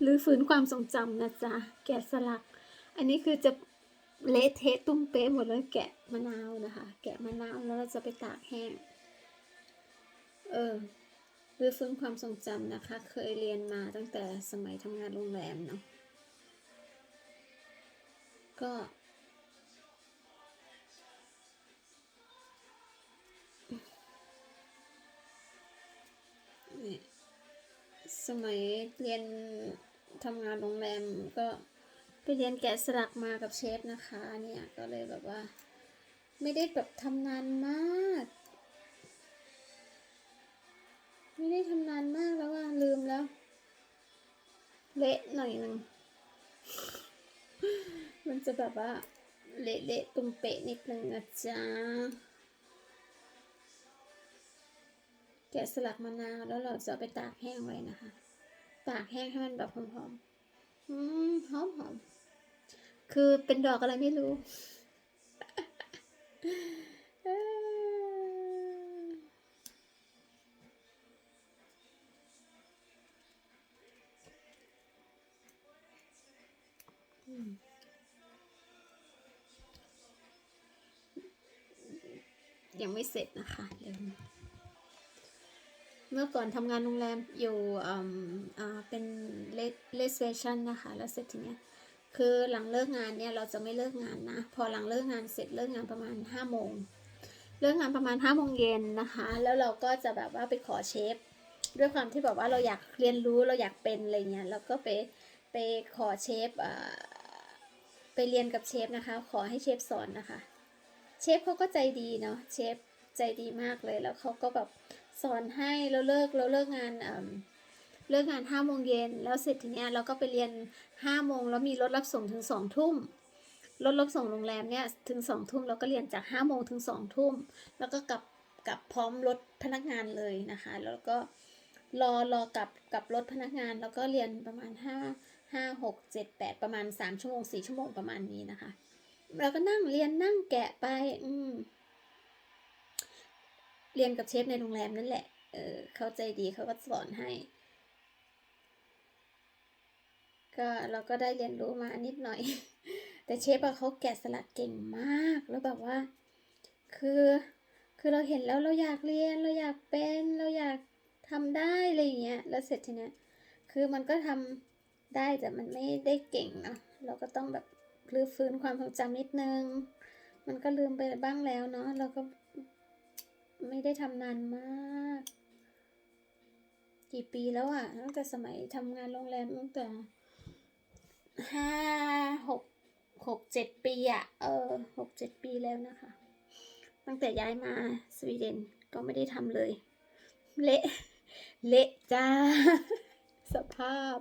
หรือฝืนความทรงจำนะจ๊ะ แกะสลัก อันนี้คือจะเละเทะตุ้มเป๊ะหมดเลยแกะมะนาวนะคะ แกะมะนาวแล้วเราจะไปตากแห้ง เออหรือฟื้นความทรงจำนะคะ เคยเรียนมาตั้งแต่สมัยทำงานโรงแรมเนาะก็ สมัยเรียนทำงานโรงแรมก็ไปเรียนแกะสลักมากับเชฟนะคะเนี่ยก็เลยแบบว่า ไม่ได้แบบทำนานมาก ไม่ได้ทำนานมากแล้วว่าลืมแล้ว เละหน่อยหนึ่งมันจะแบบว่าเละๆตุ้มเป๊ะนิดนึงนะจ๊ะ แกะสลักมะนาวแล้วเราจะไปตากแห้งไว้นะคะ ตากแห้งให้มันแบบหอมๆอืมหอมหอมๆคือเป็นดอกอะไรไม่รู้ยังไม่เสร็จนะคะเดี๋ยว เมื่อก่อนทำงานโรงแรมอยู่เป็นเลสเวชันนะคะ แล้วเสร็จทีเนี้ยคือหลังเลิกงานเนี่ยเราจะไม่เลิกงานนะ พอหลังเลิกงานเสร็จเลิกงานประมาณ5้าโมงเลิกงานประมาณ5้าโมงเย็นนะคะ แล้วเราก็จะแบบว่าไปขอเชฟด้วยความที่แบบว่าเราอยากเรียนรู้เราอยากเป็นอะไรเงี้ยเราก็ไปไปขอเชฟไปเรียนกับเชฟนะคะ ขอให้เชฟสอนนะคะ เชฟเขาก็ใจดีเนาะเชฟ ใจดีมากเลย แล้วเขาก็แบบสอนให้เราเลิกเราเลิกงานเลิกงานห้าโมงเย็นแล้วเสร็จทีเนี้ยเราก็ไปเรียนห้าโมงแล้วมีรถรับส่งถึงสองทุ่มรถรับส่งโรงแรมเนี่ยถึงสองทุ่มเราก็เรียนจากห้าโมงถึงสองทุ่มแล้วก็กลับกลับพร้อมรถพนักงานเลยนะคะ แล้วก็รอรอกับกับรถพนักงาน แล้วก็เรียนประมาณห้าห้าหกเจ็ดแปดประมาณสามชั่วโมงสี่ชั่วโมงประมาณนี้นะคะ เราก็นั่งเรียนนั่งแกะไป อืม เรียนกับเชฟในโรงแรมนั่นแหละ เออเข้าใจดีเขาก็สอนให้ ก็เราก็ได้เรียนรู้มานิดหน่อย แต่เชฟอะเขาแกะสลักเก่งมาก แล้วแบบว่า คือ คือเราเห็นแล้วเราอยากเรียน เราอยากเป็น เราอยากทำได้อะไรอย่างเงี้ย แล้วเสร็จทีเนี้ย คือมันก็ทำได้แต่มันไม่ได้เก่งเนาะ เราก็ต้องแบบรื้อฟื้นความทรงจำนิดนึง มันก็ลืมไปบ้างแล้วเนาะ เราก็ ไม่ได้ทำนานมาก กี่ปีแล้วอะตั้งแต่สมัยทำงานโรงแรมตั้งแต่ห้าหกหกเจ็ดปีอะเออหกเจ็ดปีแล้วนะคะ ตั้งแต่ย้ายมาสวีเดนก็ไม่ได้ทำเลย เละ เละจ้า สภาพ